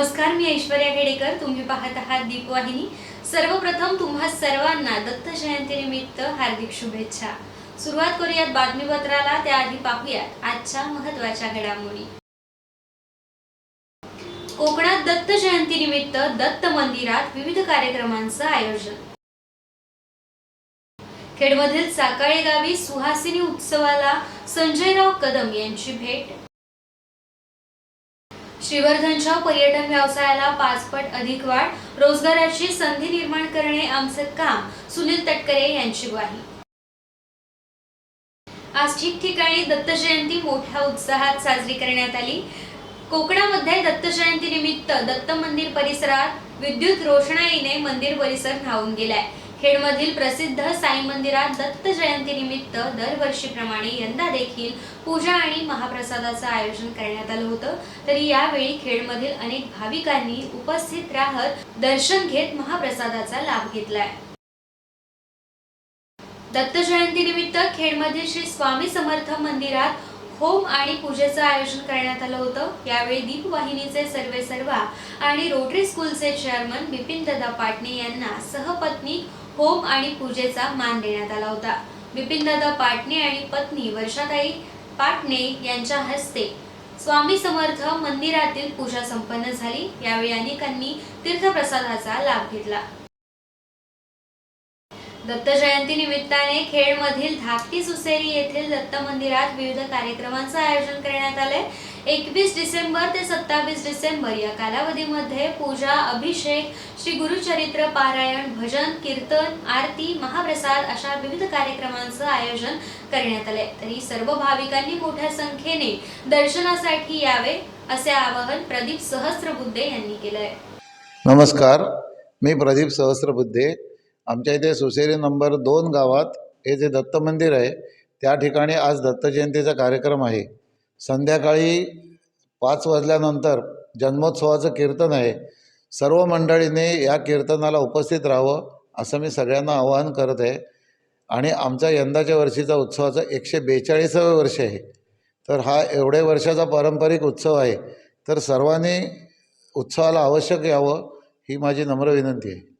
नमस्कार मी ऐश्वर्या खेडेकर. तुम्ही पाहत आहात दीपवाहिनी. सर्वप्रथम तुम्हा सर्वांना दत्त जयंतीनिमित्त हार्दिक शुभेच्छा. सुरुवात करूयात बातमीपत्राला त्याआधी पाहूयात आजच्या महत्त्वाच्या घडामोडी. कोकणात दत्त जयंतीनिमित्त दत्त मंदिरात विविध कार्यक्रमांचं आयोजन. खेडमधील साकाळे गावी सुहासिनी उत्सवाला संजयराव कदम यांची भेट. श्रीवर्धनच्या पर्यटन व्यवसायाला पाचपट अधिक वाढ रोजगाराची संधी निर्माण करणे आमचे काम सुनील तटकरे यांची ग्वाही. आज ठिकठिकाणी दत्त जयंती मोठ्या उत्साहात साजरी करण्यात आली. कोकणामध्ये दत्त जयंती निमित्त दत्त मंदिर परिसरात विद्युत रोषणाईने मंदिर परिसर न्हावून गेलाय. खेडमधील प्रसिद्ध साई मंदिरात दत्त जयंती निमित्त दरवर्षीप्रमाणे यंदा देखील पूजा आणि महाप्रसादाचं आयोजन करण्यात आलं होतं. तरी यावेळी खेडमधील अनेक भाविकांनी उपस्थित राहत दर्शन घेत महाप्रसादाचा लाभ घेतलाय. दत्त जयंती निमित्त खेडमधील श्री स्वामी समर्थ मंदिरात होम आणि पूजेचं आयोजन करण्यात आलं होतं. यावेळी दीपवाहिनीचे सर्वे सर्वा आणि रोटरी स्कूलचे चेअरमन बिपिन दादा पाटणे यांना सहपत्नी होम आणि पूजेचा मान देण्यात आला होता. बिपिनदादा पाटणे आणि पत्नी वर्षाताई पाटणे यांच्या हस्ते स्वामी समर्थ मंदिरातील पूजा संपन्न झाली. यावेळी अनेकांनी तीर्थप्रसादाचा लाभ घेतला. दत्त जयंती निमित्ताने खेडमधील धाकटी सुसेरी येथील दत्त मंदिरात विविध कार्यक्रमांचं आयोजन करण्यात आलंय. एकवीस डिसेंबर ते सत्तावीस डिसेंबर या कालावधीमध्ये पूजा अभिषेक श्री गुरुचरित्र पारायण भजन कीर्तन आरती महाप्रसाद अशा विविध कार्यक्रमांचं आयोजन करण्यात आलंय. तरी सर्व भाविकांनी मोठ्या संख्येने दर्शनासाठी यावे असे आवाहन प्रदीप सहस्त्रबुद्धे यांनी केलंय. नमस्कार मी प्रदीप सहस्रबुद्धे. आमच्या इथे सुसेरी नंबर दोन गावात हे जे दत्त मंदिर आहे त्या ठिकाणी आज दत्त जयंतीचा कार्यक्रम आहे. संध्याकाळी पाच वाजल्यानंतर जन्मोत्सवाचं कीर्तन आहे. सर्व मंडळीने या कीर्तनाला उपस्थित राहावं असं मी सगळ्यांना आवाहन करत आहे. आणि आमचा यंदाच्या वर्षीचा उत्सवाचा एकशे बेचाळीसावं वर्ष आहे. तर हा एवढ्या वर्षाचा पारंपरिक उत्सव आहे. तर सर्वांनी उत्सवाला आवश्यक यावं ही माझी नम्र विनंती आहे.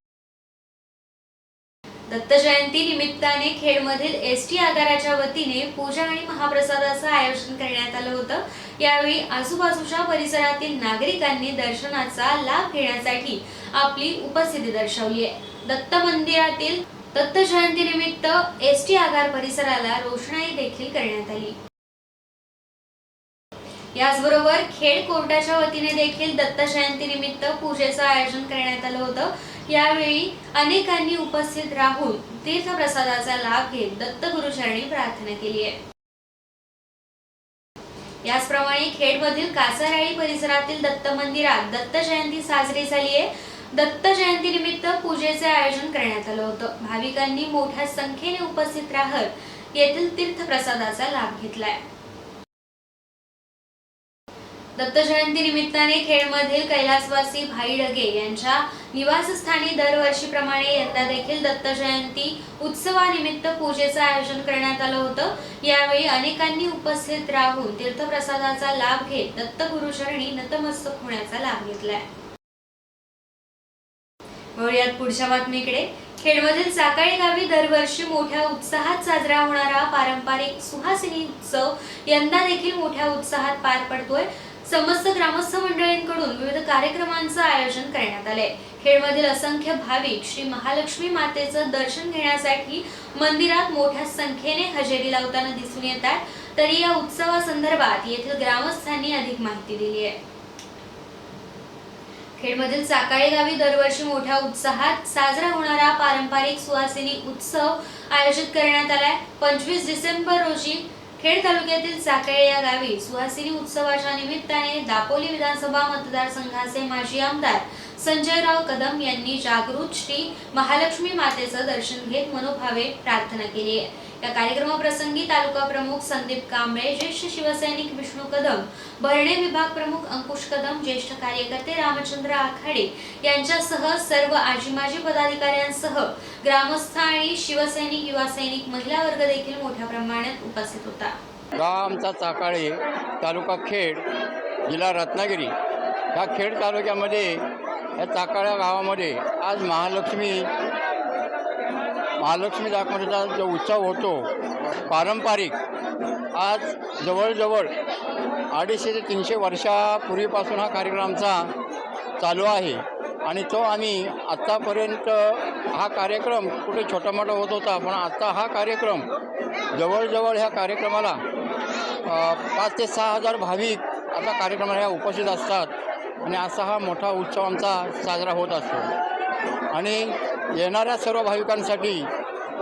दत्त जयंती निमित्ताने खेडमधील एस टी आगाराच्या वतीने पूजा आणि महाप्रसादाचं आयोजन करण्यात आलं होतं. यावेळी आजूबाजूच्या परिसरातील नागरिकांनी दर्शनाचा लाभ घेण्यासाठी आपली उपस्थिती दर्शवली आहे. दत्त मंदिरातील दत्त जयंती निमित्त एस टी आगार परिसराला रोषणाई देखील करण्यात आली. याचबरोबर खेड कोर्टाच्या वतीने देखील दत्त जयंती निमित्त पूजेचं आयोजन करण्यात आलं होतं. यावेळी अनेकांनी उपस्थित राहून तीर्थप्रसादाचा लाभ घेत दत्तगुरुचरणी प्रार्थना केली आहे. याचप्रमाणे खेडमधील कासाराळी परिसरातील दत्त मंदिरात दत्त जयंती साजरी झाली आहे. दत्त जयंती निमित्त पूजेचे आयोजन करण्यात आलं होतं. भाविकांनी मोठ्या संख्येने उपस्थित राहत येथील तीर्थप्रसादाचा लाभ घेतलाय. दत्त जयंती निमित्ताने खेडमधील कैलासवासी भाई डगे यांच्या निवासस्थानी दरवर्षीप्रमाणे यंदा देखील दत्त जयंती उत्सवानिमित्त पूजेचं आयोजन करण्यात आलं होतं. यावेळी अनेकांनी उपस्थित राहून तीर्थप्रसादाचा लाभ घेत दत्तगुरुचरणी नतमस्तक होण्याचा लाभ घेतलाय. वळूयात पुढच्या बातमीकडे. खेडमधील साकाळी गावी दरवर्षी मोठ्या उत्साहात साजरा होणारा पारंपरिक सुहासिनी उत्सव यंदा देखील मोठ्या उत्साहात पार पडतोय. समस्त ग्रामस्थ मंडळींकडून विविध कार्यक्रमांचं आयोजन करण्यात आलंय. खेडमधील असंख्य भाविक श्री महालक्ष्मी मातेचं दर्शन घेण्यासाठी मंदिरात मोठ्या संख्येने हजेरी लावताना दिसून येतात तरी या उत्सवासंदर्भात येथील ग्रामस्थांनी अधिक माहिती दिली आहे. खेडमधील साकाळी गावी दरवर्षी मोठ्या उत्साहात साजरा होणारा पारंपरिक सुहासिनी उत्सव आयोजित करण्यात आलाय. पंचवीस डिसेंबर रोजी खेड तालुक्यातील साकळे या गावी सुहासिनी उत्सवाच्या निमित्ताने दापोली विधानसभा मतदारसंघाचे माजी आमदार संजयराव कदम यांनी जागृत श्री महालक्ष्मी मातेचं दर्शन घेत मनोभावे प्रार्थना केली आहे. या कार्यक्रमाप्रसंगी तालुका प्रमुख संदीप कांबळे ज्येष्ठ शिवसैनिक विष्णू कदम भरणे विभाग प्रमुख अंकुश कदम ज्येष्ठ कार्यकर्ते रामचंद्र आखाडे यांच्यासह सर्व आजी माजी पदाधिकाऱ्यांसह ग्रामस्थ आणि शिवसैनिक युवा सैनिक महिला वर्ग देखील मोठ्या प्रमाणात उपस्थित होता. गाव आमचा चाकाळे तालुका खेड जिल्हा रत्नागिरी. ह्या खेड तालुक्यामध्ये या चाकाळ्या गावामध्ये आज महालक्ष्मी महालक्ष्मी दाखवण्याचा जो उत्सव होतो पारंपरिक आज जवळजवळ अडीचशे ते तीनशे वर्षापूर्वीपासून हा कार्यक्रम आमचा चालू आहे. आणि तो आम्ही आत्तापर्यंत हा कार्यक्रम कुठे छोटा मोठा होत होता पण आत्ता हा कार्यक्रम जवळजवळ ह्या कार्यक्रमाला पाच ते सहा हजार भाविक आता कार्यक्रमाला ह्या उपस्थित असतात. आणि असा हा मोठा उत्सव आमचा साजरा होत असतो. आणि येणाऱ्या सर्व भाविकांसाठी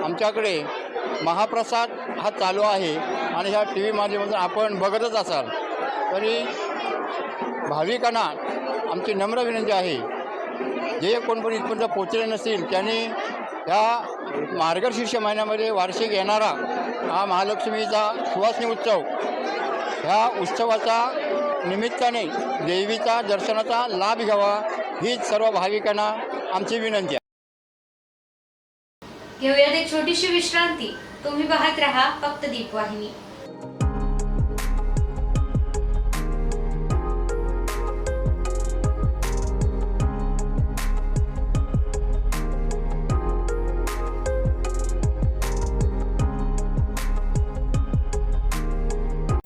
आमच्याकडे महाप्रसाद हा चालू आहे आणि ह्या टी व्ही माध्यमातून आपण बघतच असाल. तरी भाविकांना आमची नम्र विनंती आहे जे कोण पण इथपर्यंत पोचले नसतील त्यांनी ह्या मार्गशीर्ष महिन्यामध्ये वार्षिक येणारा हा महालक्ष्मीचा सुवासिनी उत्सव ह्या उत्सवाचा निमित्ताने देवीचा दर्शनाचा लाभ घ्यावा हीच सर्व भाविकांना आमची विनंती आहे. घेऊयात एक छोटीशी विश्रांती. तुम्ही पाहत राहा फक्त दीपवाहिनी.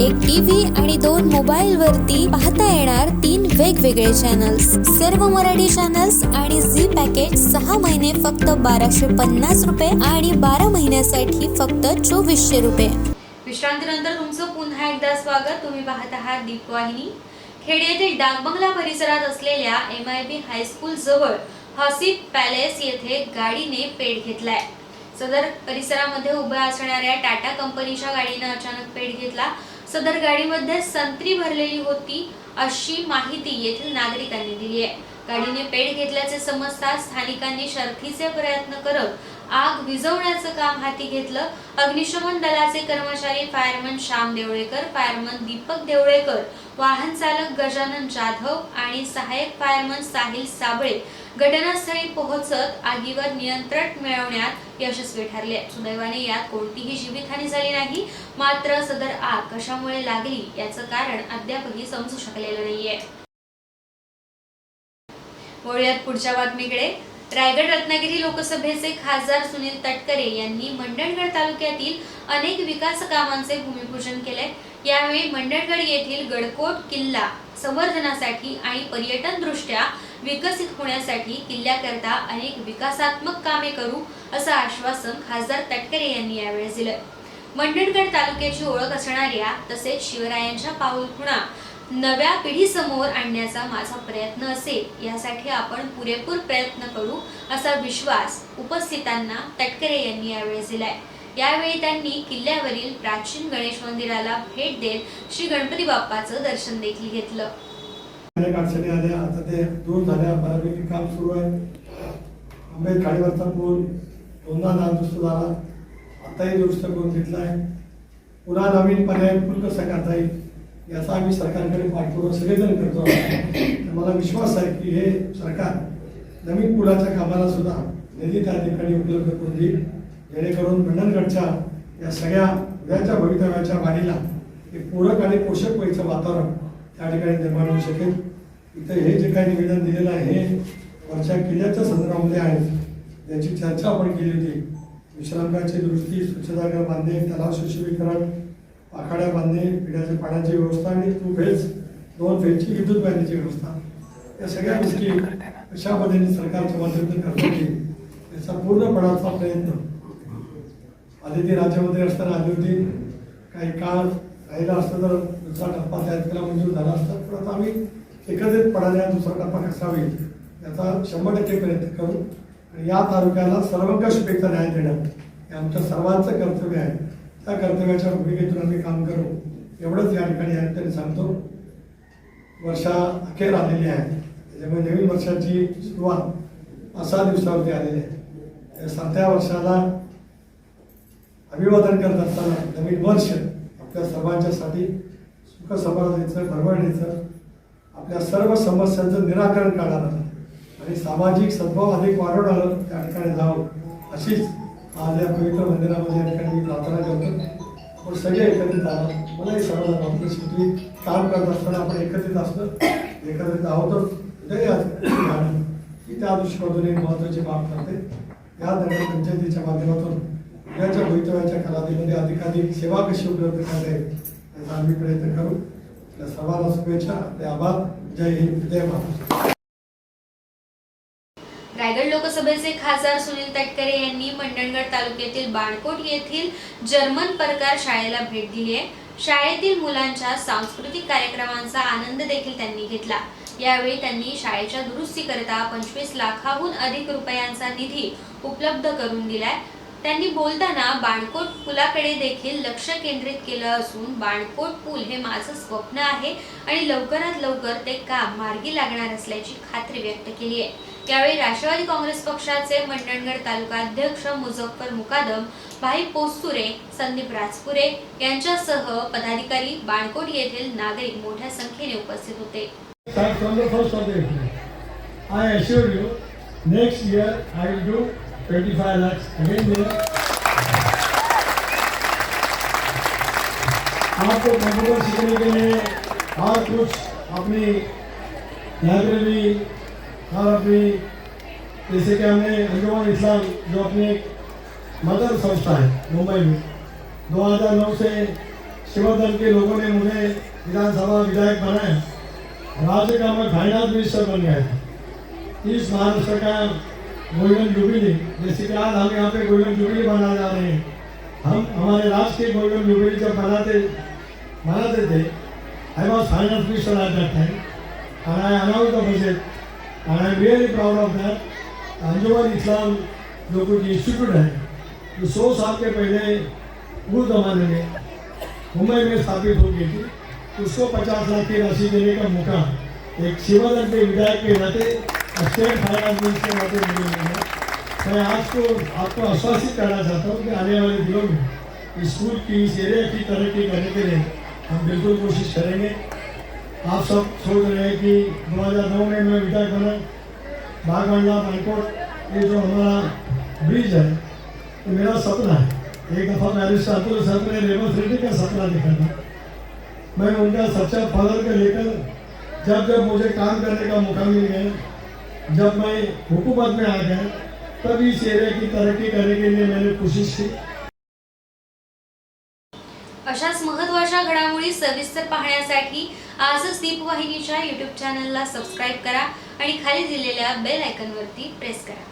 एक टीव्ही आणि दोन मोबाईल वरती पाहता येणार तीन वेगवेगळे चॅनल्स सर्व मराठी चॅनल्स आणि झी पॅकेज सहा महिने फक्त बाराशे पन्नास रुपये आणि बारा महिन्यासाठी फक्त चोवीसशे रुपये. विश्रांतीनंतर तुमचं पुन्हा एकदा स्वागत. तुम्ही पाहत आहात दीपवाहिनी खेड येथील डाकबंगला परिसरात असलेल्या एम आय बी हायस्कूल जवळ हसीब पॅलेस येथे गाडीने पेट घेतलाय. सदर परिसरामध्ये उभ्या असणाऱ्या टाटा कंपनीच्या गाडीनं अचानक पेट घेतला. सदर गाडीमध्ये संत्री भरलेली होती अशी माहिती येथील नागरिकांनी दिली आहे. गाडीने पेट घेतल्याचे समजता स्थानिकांनी शर्थीचे प्रयत्न करत आग विझवण्याचं काम हाती घेतलं. अग्निशमन दलाचे कर्मचारी फायरमन श्याम देवळेकर फायरमन दीपक देवळेकर वाहन चालक गजानन जाधव आणि सहाय्यक फायरमन साहिल साबळे घटनास्थळी पोहोचत आगीवर नियंत्रण मिळवण्यात यशस्वी ठरले. सुदैवाने यात कोणतीही जीवितहानी झाली नाही. मात्र सदर आग कशामुळे लागली याचं कारण अद्यापही समजू शकलेलं नाहीये. वळूयात पुढच्या बातमीकडे. रायगड रत्नागिरी लोकसभेचे खासदार सुनील तटकरे यांनी मंडणगड तालुक्यातील अनेक विकास कामांचे भूमिपूजन केले यावेळी मंडणगड येथील गडकोट किल्ला संवर्धनासाठी आणि पर्यटन दृष्ट्या विकसित होण्यासाठी किल्ल्याकरता अनेक विकासात्मक कामे करू असं आश्वासन खासदार तटकरे यांनी यावेळी दिलं. मंडणगड तालुक्याची ओळख असणाऱ्या तसेच शिवरायांच्या पाऊलखुणा नव्या पिढीसमोर आणण्याचा माझा प्रयत्न असेल यासाठी आपण पुरेपूर प्रयत्न करू असा विश्वास उपस्थितांना तटकरे यांनी यावेळी दिलाय. यावेळी त्यांनी किल्ल्यावरील प्राचीन गणेश मंदिराला भेट देत श्री गणपती बाप्पाचं दर्शन देखील घेतलं. अनेक अडचणी आल्या आता ते दूर झाल्या बऱ्यापैकी काम सुरू आहे. आंबे काळीवरचा पूल दोनदा नादुरुस्त झाला. आताही दुरुस्त करून घेतला आहे. पुन्हा नवीन पर्याय पूल कसा करता येईल याचा आम्ही सरकारकडे पाठपुरावा सगळेजण करतो तर मला विश्वास आहे की हे सरकार नवीन पुलाच्या कामाला सुद्धा निधी त्या ठिकाणी उपलब्ध करून देईल. जेणेकरून मंडणगडच्या या सगळ्या उद्याच्या भवितव्याच्या वाढीला एक पूरक आणि पोषक व्हायचं वातावरण त्या ठिकाणी निर्माण होऊ शकेल. इथं हे जे काही निवेदन दिलेलं आहे हे वरच्या किल्ल्याच्या संदर्भामध्ये आहे. याची चर्चा आपण केली होती. विश्रामगाची दुरुस्ती स्वच्छतागृह बांधणे तलाव सुशोभीकरण आखाड्या बांधणे पिण्याच्या पाण्याची व्यवस्था आणि टू फेज दोन फेजची विद्युत बांधण्याची व्यवस्था. या सगळ्या गोष्टी कशा पद्धतीने सरकारच्या माध्यमातून करता येईल. याचा पूर्णपणाचा प्रयत्न. आदिती राज्यामध्ये असताना आली होती काही काळ राहिला असतं तर दुसरा टप्पा तयार त्याला मंजूर झाला असता. पण आता आम्ही एकत्रितपणाने हा दुसरा टप्पा कसा होईल याचा शंभर टक्के प्रयत्न करू. आणि या तालुक्याला सर्वंकषपेक्षा न्याय देणं हे आमच्या सर्वांचं कर्तव्य आहे. त्या कर्तव्याच्या भूमिकेतून आम्ही काम करू. एवढंच या ठिकाणी या ठिकाणी सांगतो. वर्षा अखेर आलेली आहे. त्याच्यामुळे नवीन वर्षाची सुरुवात असा दिवसावरती आलेली आहे. सातव्या वर्षाला अभिवादन करत असताना नवीन वर्ष आपल्या सर्वांच्यासाठी सुख समाजाचं भरभरणीचं आपल्या सर्व समस्यांचं निराकरण काढायला आणि सामाजिक सद्भाव अधिक वाढवणारं त्या ठिकाणी जावं अशीच आज या पवित्र मंदिरामध्ये या ठिकाणी मी प्रार्थना करतो आपण सगळे एकत्रित आहोत मलाही सर्वांना वाटतं शेवटी काम करत असताना आपण एकत्रित असतो. एकत्रित आहोत उद्याही की त्या दृष्टिकोनातून एक महत्त्वाची बाब करते या दरम्यान पंचायतीच्या माध्यमातून उद्याच्या भवितव्याच्या कालावधीमध्ये अधिकाधिक सेवा कशी उपलब्ध करता येईल याचा आम्ही प्रयत्न करू. त्या सर्वांना शुभेच्छा. ते आभार. जय हिंद. जय महाराष्ट्र. लोकसभेचे खासदार सुनील तटकरे यांनी मंडणगड तालुक्यातील बाणकोट येथील जर्मन प्रकार शाळेला भेट दिली आहे. शाळेतील मुलांच्या सांस्कृतिक कार्यक्रमांचा आनंद देखील त्यांनी घेतला. यावेळी त्यांनी शाळेच्या दुरुस्तीकरिता पंचवीस लाखाहून अधिक रुपयांचा निधी उपलब्ध करून दिलाय. त्यांनी बोलताना बाणकोट पुलाकडे देखील लक्ष केंद्रित केलं असून बाणकोट पूल हे माझं स्वप्न आहे आणि लवकरात लवकर ते काम मार्गी लागणार असल्याची खात्री व्यक्त केली आहे. यावेळी राष्ट्रवादी काँग्रेस पक्षाचे मंडणगड तालुका अध्यक्ष मुझफ्फर मुकादम भाई पोस्तुरे संदीप राजपुरे यांच्यासह पदाधिकारी बाणकोट येथील नागरिक मोठ्या संख्येने उपस्थित होते I assure you, next year I will do 25 lakhs again there. आपको कंप्यूटर सीखने के लिए और कुछ अपनी लाइब्रेरी और अपनी, जैसे कि हमने अंजुमन इस्लाम, जो अपनी एक मदर संस्था है, मुंबई में 2009 से शिवदल के लोगों ने मुझे विधानसभा विधायक बनाया। राज्य का मैं फाइनेंस मिनिस्टर बन गया था इस महाराष्ट्र का गोल्डन जुबली जैसे कि आज हम यहाँ पे गोल्डन जुबली मना जा रहे हैं। हम हमारे राष्ट्र के गोल्डन जुबली जब मनाते मनाते थे I was finance minister at that time and I announced the budget and I am really proud of that. Anjuman Islam जो कुछ इंस्टीट्यूट है, जो सौ साल के पहले उस जमाने में मुंबई में स्थापित हो गई थी, उसको पचास लाख की राशि देने का मौका एक शिवानंद के विधायक के नाते स्टेट फाइनेंस मिनिस्टर के नाते मिला मैं आज को आपको आश्वासित करना चाहता हूँ कि आने वाले दिनों में स्कूल की इस एरिया की तरक्की करने के लिए हम बिल्कुल कोशिश करेंगे। आप सब सोच रहे हैं कि 2009 में मैं विधायक बना बागवांडा बानकोट ये जो हमारा ब्रिज है, ये मेरा सपना है। एक दफ़ा बैरिस्टर अतुल साहब ने रेवंत रेड्डी का सपना देखा था। मैं उनका सच्चा फलर के लेकर जब जब मुझे काम करने का मौका मिल गया, जब मैं हुकूमत में आ गया, तब इस एरिया की तरक्की करने के लिए मैंने कोशिश की। महत्त्वाच्या सविस्तर पाहण्यासाठी आजच दीपवाहिनीच्या यूट्यूब चॅनलला सबस्क्राईब करा आणि खाली दिलेल्या बेल आयकनवरती प्रेस करा.